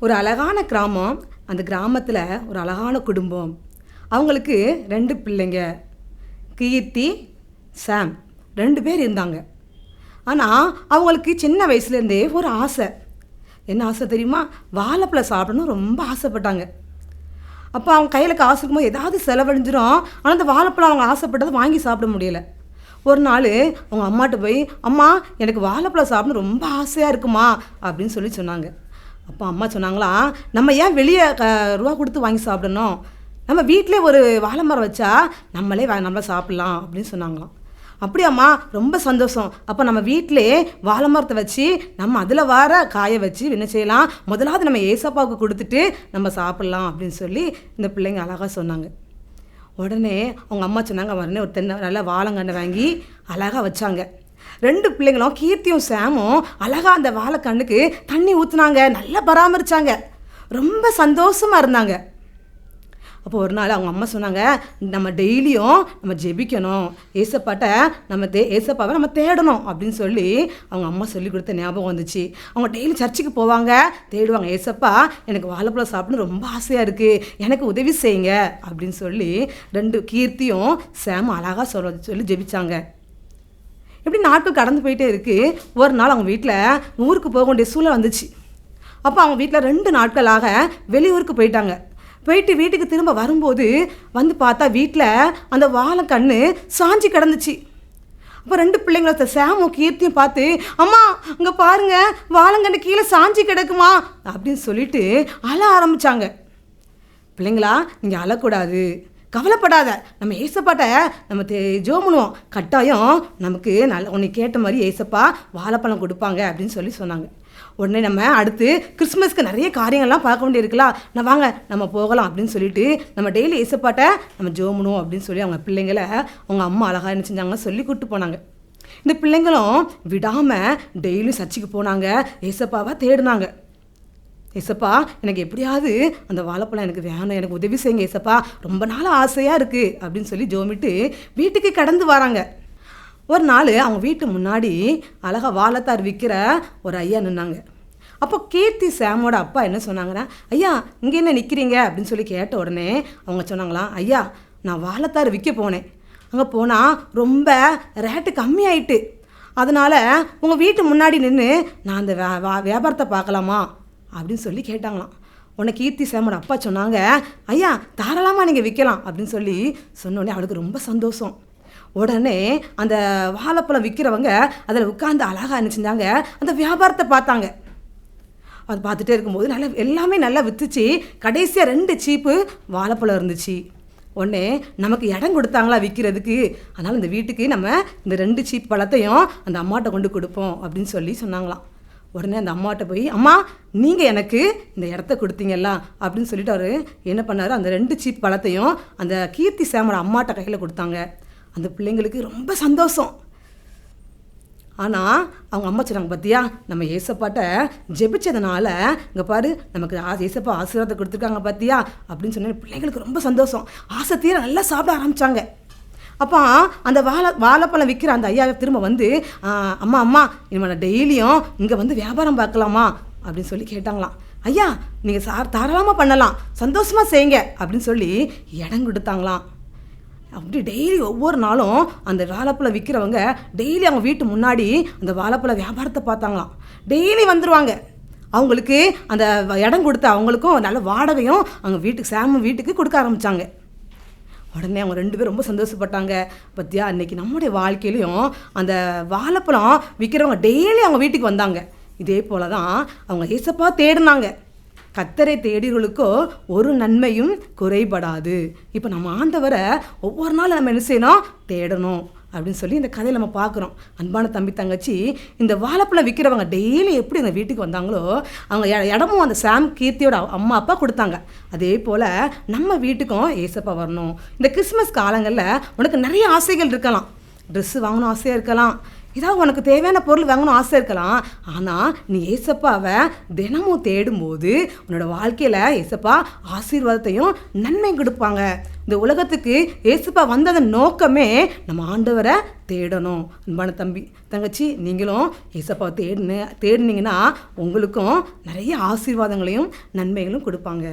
ஒரு அழகான கிராமம். அந்த கிராமத்தில் ஒரு அழகான குடும்பம். அவங்களுக்கு ரெண்டு பிள்ளைங்க. கீர்த்தி சாம். ரெண்டு பேர் இருந்தாங்க. ஆனால் அவங்களுக்கு சின்ன வயசுலேருந்தே ஒரு ஆசை. என்ன ஆசை தெரியுமா? வாழைப்பழம் சாப்பிடணும் ரொம்ப ஆசைப்பட்டாங்க. அப்போ அவங்க கையில் காசு இருக்கும்போது ஏதாவது செலவழிஞ்சிரும். ஆனால் அந்த வாழைப்பழம் அவங்க ஆசைப்பட்டதை வாங்கி சாப்பிட முடியல. ஒரு நாள் அவங்க அம்மாட்ட போய் அம்மா எனக்கு வாழைப்பழம் சாப்பிடணும் ரொம்ப ஆசையாக இருக்குமா? அப்படின்னு சொல்லி சொன்னாங்க. அப்போ அம்மா சொன்னாங்களா நம்ம ஏன் வெளியே க ரூபா கொடுத்து வாங்கி சாப்பிடணும்? நம்ம வீட்டிலே ஒரு வாழை மரம் வச்சா நம்மளே வா- நம்ம சாப்பிட்லாம் அப்படின்னு சொன்னாங்களாம். அப்படியாம்மா ரொம்ப சந்தோஷம். அப்போ நம்ம வீட்டிலே வாழை மரத்தை வச்சு நம்ம அதில் வர காய வச்சு என்ன செய்யலாம்? முதலாவது நம்ம ஏசப்பாவுக்கு கொடுத்துட்டு நம்ம சாப்பிட்லாம் அப்படின்னு சொல்லி இந்த பிள்ளைங்க அழகாக சொன்னாங்க. உடனே அவங்க அம்மா சொன்னாங்க உடனே ஒரு தென்னை நல்ல வாழைங்கண்ணை வாங்கி அழகாக வச்சாங்க. ரெண்டு பிள்ளைங்களும் கீர்த்தியும் சாமும் அழகாக அந்த வாழை கண்ணுக்கு தண்ணி ஊற்றுனாங்க நல்லா பராமரித்தாங்க ரொம்ப சந்தோஷமாக இருந்தாங்க. அப்போ ஒரு நாள் அவங்க அம்மா சொன்னாங்க நம்ம டெய்லியும் நம்ம ஜெபிக்கணும். ஏசப்பாட்ட நம்ம தே ஏசப்பாவை நம்ம தேடணும் அப்படின்னு சொல்லி அவங்க அம்மா சொல்லி கொடுத்த ஞாபகம் வந்துச்சு. அவங்க டெய்லி சர்ச்சுக்கு போவாங்க தேடுவாங்க. ஏசப்பா எனக்கு வாழைப்பழம் சாப்பிடணும் ரொம்ப ஆசையாக இருக்குது எனக்கு உதவி செய்யுங்க அப்படின்னு சொல்லி ரெண்டு கீர்த்தியும் சேம அழகாக சொல்ல சொல்லி ஜெபிச்சாங்க. இப்படி நாட்கள் கடந்து போயிட்டே இருக்குது ஒரு நாள் அவங்க வீட்டில் ஊருக்கு போக வேண்டிய சூழல் வந்துச்சு. அப்போ அவங்க வீட்டில் ரெண்டு நாட்களாக வெளியூருக்கு போயிட்டாங்க. போயிட்டு வீட்டுக்கு திரும்ப வரும்போது வந்து பார்த்தா வீட்டில் அந்த வாழைக்கண்ணு சாஞ்சி கிடந்துச்சு. அப்போ ரெண்டு பிள்ளைங்கள சாமும் கீர்த்தியும் பார்த்து அம்மா இங்கே பாருங்க வாழைங்கண்ணு கீழே சாஞ்சி கிடக்குமா? அப்படின்னு சொல்லிட்டு அழ ஆரம்பித்தாங்க பிள்ளைங்களா நீங்கள் அழக்கூடாது. கவலைப்படாத. நம்ம ஏசப்பாட்ட நம்ம தே பண்ணுவோம் கட்டாயம் நமக்கு நல்ல உன்னை கேட்ட மாதிரி ஏசப்பா வாழைப்பழம் கொடுப்பாங்க அப்படின்னு சொல்லி சொன்னாங்க. உடனே நம்ம அடுத்து கிறிஸ்மஸ்க்கு நிறைய காரியங்கள்லாம் பார்க்க வேண்டியிருக்கலாம் நான் வாங்க நம்ம போகலாம் அப்படின்னு சொல்லிட்டு நம்ம டெய்லி ஏசப்பாட்ட நம்ம ஜோமணும் அப்படின்னு சொல்லி அவங்க பிள்ளைங்களை அவங்க அம்மா அழகாக என்ன செஞ்சாங்க சொல்லி கூப்பிட்டு போனாங்க. இந்த பிள்ளைங்களும் விடாமல் டெய்லியும் சர்ச்சுக்கு போனாங்க. ஏசப்பாவை தேடினாங்க. ஏசப்பா எனக்கு எப்படியாவது அந்த வாழைப்பழம் எனக்கு வேணும் எனக்கு உதவி செய்யுங்க ஏசப்பா ரொம்ப நாள் ஆசையாக இருக்குது அப்படின்னு சொல்லி ஜோமிட்டு வீட்டுக்கு கடந்து வராங்க. ஒரு நாள் அவங்க வீட்டு முன்னாடி அழகாக வாழைத்தார் விற்கிற ஒரு ஐயா நின்னாங்க. அப்போ கீர்த்தி சாமோட அப்பா என்ன சொன்னாங்கன்னா ஐயா இங்கே என்ன நிற்கிறீங்க அப்படின்னு சொல்லி கேட்ட உடனே அவங்க சொன்னாங்களாம் ஐயா நான் வாழைத்தார் விற்க போனேன். அங்கே போனால் ரொம்ப ரேட்டு கம்மியாயிட்டு. அதனால் உங்கள் வீட்டு முன்னாடி நின்று நான் அந்த வா- வியாபாரத்தை பார்க்கலாமா? அப்படின்னு சொல்லி கேட்டாங்களாம். உன்னை கீர்த்தி சேமோட அப்பா சொன்னாங்க ஐயா தாராளமாக நீங்கள் விற்கலாம் அப்படின்னு சொல்லி சொன்னோடனே அவளுக்கு ரொம்ப சந்தோஷம். உடனே அந்த வாழைப்பழம் விற்கிறவங்க அதில் உட்காந்து அழகாக என்ன அந்த வியாபாரத்தை பார்த்தாங்க. அது பார்த்துட்டே இருக்கும்போது நல்லா எல்லாமே நல்லா விற்றுச்சு கடைசியாக ரெண்டு சீப்பு வாழைப்பழம் இருந்துச்சு. உடனே நமக்கு இடம் கொடுத்தாங்களா விற்கிறதுக்கு அதனால் இந்த வீட்டுக்கு நம்ம இந்த ரெண்டு சீப் பழத்தையும் அந்த அம்மாட்ட கொண்டு கொடுப்போம் அப்படின்னு சொல்லி சொன்னாங்களாம். உடனே அந்த அம்மாட்ட போய் அம்மா நீங்கள் எனக்கு இந்த இடத்த கொடுத்தீங்கல்ல அப்படின்னு சொல்லிட்டு அவர் என்ன பண்ணார்? அந்த ரெண்டு சீப் பழத்தையும் அந்த கீர்த்தி சேமோட அம்மாட்ட கையில் கொடுத்தாங்க. அந்த பிள்ளைங்களுக்கு ரொம்ப சந்தோஷம். ஆனால் அவங்க அம்மா சொன்னாங்க பார்த்தியா நம்ம ஏசப்பாட்ட ஜெபிச்சதுனால இங்கே பாரு நமக்கு ஆ- ஏசப்பா ஆசீர்வாதம் கொடுத்துருக்காங்க பார்த்தியா அப்படின்னு சொன்ன பிள்ளைங்களுக்கு ரொம்ப சந்தோஷம். ஆசை தீர நல்லா சாப்பிட ஆரம்பித்தாங்க அப்போ அந்த வாழை வாழைப்பழம் விற்கிற அந்த ஐயா திரும்ப வந்து அம்மா அம்மா இனிமேல் நான் டெய்லியும் இங்கே வந்து வியாபாரம் பார்க்கலாமா? அப்படின்னு சொல்லி கேட்டாங்களாம். ஐயா நீங்கள் சார் தாராளமாக பண்ணலாம். சந்தோஷமாக செய்யுங்க. அப்படின்னு சொல்லி இடம் கொடுத்தாங்களாம். அப்படி டெய்லி ஒவ்வொரு நாளும் அந்த வாழைப்பழம் விற்கிறவங்க டெய்லி அவங்க வீட்டு முன்னாடி அந்த வாழைப்பழ வியாபாரத்தை பார்த்தாங்களாம். டெய்லி வந்துடுவாங்க அவங்களுக்கு அந்த வ- இடம் கொடுத்த அவங்களுக்கும் நல்ல வாடகையும் அவங்க வீட்டுக்கு சாம வீட்டுக்கு கொடுக்க ஆரம்பித்தாங்க உடனே அவங்க ரெண்டு பேரும் ரொம்ப சந்தோஷப்பட்டாங்க. பத்தியா அன்னைக்கு நம்முடைய வாழ்க்கையிலையும் அந்த வாழைப்பழம் விற்கிறவங்க டெய்லி அவங்க வீட்டுக்கு வந்தாங்க. இதே போல தான் அவங்க ஏசப்பா தேடினாங்க. கத்தரை தேடிகளுக்கோ ஒரு நன்மையும் குறைபடாது. இப்போ நம்ம ஆண்டவரை ஒவ்வொரு நாளும் நம்ம என்ன செய்யணும்? தேடணும். அப்படின்னு சொல்லி இந்த கதையை நம்ம பார்க்குறோம். அன்பான தம்பி தங்கச்சி இந்த வாழைப்பழம் விற்கிறவங்க டெய்லி எப்படி அந்த வீட்டுக்கு வந்தாங்களோ அவங்க இடமும் அந்த சாம் கீர்த்தியோட அம்மா அப்பா கொடுத்தாங்க. அதே போல் நம்ம வீட்டுக்கும் ஏசப்பா வரணும். இந்த கிறிஸ்மஸ் காலங்களில் உனக்கு நிறைய ஆசைகள் இருக்கலாம். ட்ரெஸ்ஸு வாங்கணும் ஆசையாக இருக்கலாம். ஏதாவது உனக்கு தேவையான பொருள் வாங்கணும் ஆசை இருக்கலாம். ஆனால் நீ ஏசப்பாவை தினமும் தேடும்போது உன்னோட வாழ்க்கையில் ஏசப்பா ஆசீர்வாதத்தையும் நன்மை கொடுப்பாங்க. இந்த உலகத்துக்கு ஏசப்பா வந்ததன் நோக்கமே நம்ம ஆண்டவரை தேடணும். அன்பான தம்பி தங்கச்சி நீங்களும் ஏசப்பாவை தேடின தேடினீங்கன்னா உங்களுக்கும் நிறைய ஆசீர்வாதங்களையும் நன்மைகளும் கொடுப்பாங்க.